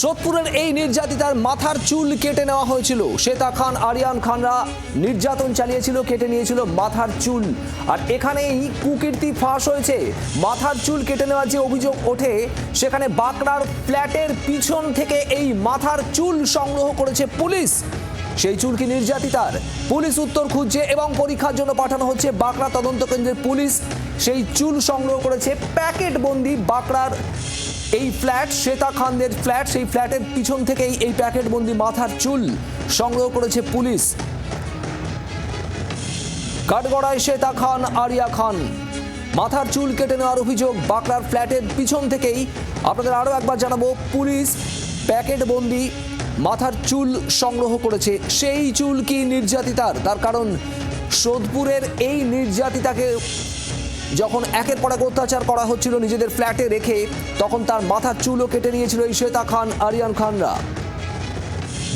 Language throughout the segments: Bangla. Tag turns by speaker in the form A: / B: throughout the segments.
A: সোদপুরের এই নির্যাতিতার মাথার চুল কেটে নেওয়া হয়েছিল। শ্বেতা খান, আরিয়ান খানরা নির্যাতন চালিয়েছিল, কেটে নিয়েছিল মাথার চুল। আর এখানেই কুকীর্তি ফাঁস হয়েছে। মাথার চুল কেটে নেওয়ার যে অভিযোগ ওঠে, সেখানে বাঁকড়ার ফ্ল্যাটের পিছন থেকে এই মাথার চুল সংগ্রহ করেছে পুলিশ। সেই চুল কি নির্যাতিতার? পুলিশ উত্তর খুঁজছে এবং পরীক্ষার জন্য পাঠানো হচ্ছে বাঁকড়া তদন্ত কেন্দ্রের পুলিশ। সেই চুল সংগ্রহ করেছে প্যাকেট বন্দি বাঁকড়ার এই ফ্ল্যাট শ্বেতা খানদের ফ্ল্যাট, সেই ফ্ল্যাটের পিছন থেকেই এই প্যাকেট বন্দি মাথার চুল সংগ্রহ করেছে পুলিশ। কাঠগড়ায় শ্বেতা খান, আরিয়া খান। মাথার চুল কেটে নেওয়ার অভিযোগ বাঁকড়ার ফ্ল্যাটের পিছন থেকেই। আপনাদের আরও একবার জানাব, পুলিশ প্যাকেট বন্দি মাথার চুল সংগ্রহ করেছে। সেই চুল কি নির্যাতিতার? তার কারণ, সোদপুরের এই নির্যাতিতাকে যখন একের পর এক অত্যাচার করা হচ্ছিল নিজেদের ফ্ল্যাটে রেখে, তখন তার মাথার চুলও কেটে নিয়েছিল এই শ্বেতা খান, আরিয়ান খানরা।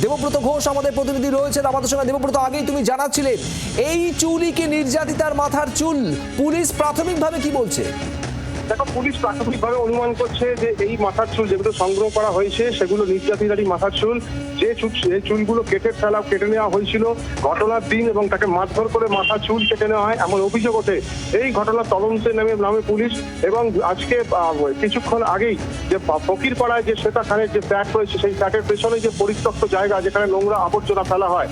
A: দেবব্রত ঘোষ আমাদের প্রতিনিধি রয়েছেন আমাদের সঙ্গে। দেবব্রত, আগেই তুমি জানাচ্ছিলে, এই চুলই কি নির্যাতিতার মাথার চুল? পুলিশ প্রাথমিকভাবে কি বলছে?
B: দেখো, পুলিশ প্রাথমিকভাবে অনুমান করছে যে এই মাথার চুল যেগুলো সংগ্রহ করা হয়েছে, সেগুলো নির্যাতিতারই মাথার চুল। যে চুল চুলগুলো কেটে ফেলা, কেটে নেওয়া হয়েছিল, ঘটনার দিন এবং তাকে মারধর করে মাথার চুল কেটে নেওয়া হয়, এমন অভিযোগ ওঠে। এই ঘটনার তদন্তে নেমে, নামে পুলিশ এবং আজকে কিছুক্ষণ আগেই যে ফকির পাড়ায় যে শ্বেতা খানের যে ফ্ল্যাট রয়েছে, সেই ফ্ল্যাটের পেছনে যে পরিত্যক্ত জায়গা, যেখানে নোংরা আবর্জনা ফেলা হয়,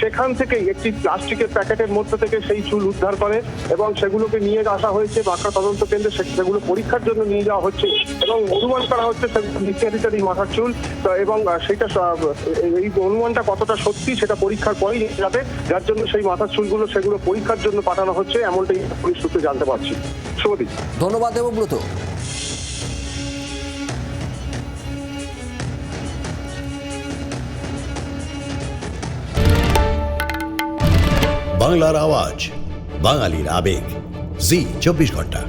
B: সেখান থেকেই একটি প্লাস্টিকের প্যাকেটের মধ্যে থেকে সেই চুল উদ্ধার করে এবং সেগুলোকে নিয়ে আসা হয়েছে বাঁকা তদন্ত কেন্দ্রে। সেগুলো পরীক্ষার জন্য নিয়ে যাওয়া হচ্ছে এবং অনুমান করা হচ্ছে নির্যাতিতারই মাথার চুল এবং সেটা এই অনুমানটা কতটা সত্যি সেটা পরীক্ষার পরেই যাবে যার জন্য সেই মাথার চুলগুলো সেগুলো পরীক্ষার জন্য পাঠানো হচ্ছে এমনটাই পুলিশ সূত্রে জানতে পারছি। শুভদীপ।
A: ধন্যবাদ দেবব্রত
C: বাংলার আওয়াজ বাঙালির আবেগ। জি চব্বিশ ঘণ্টা।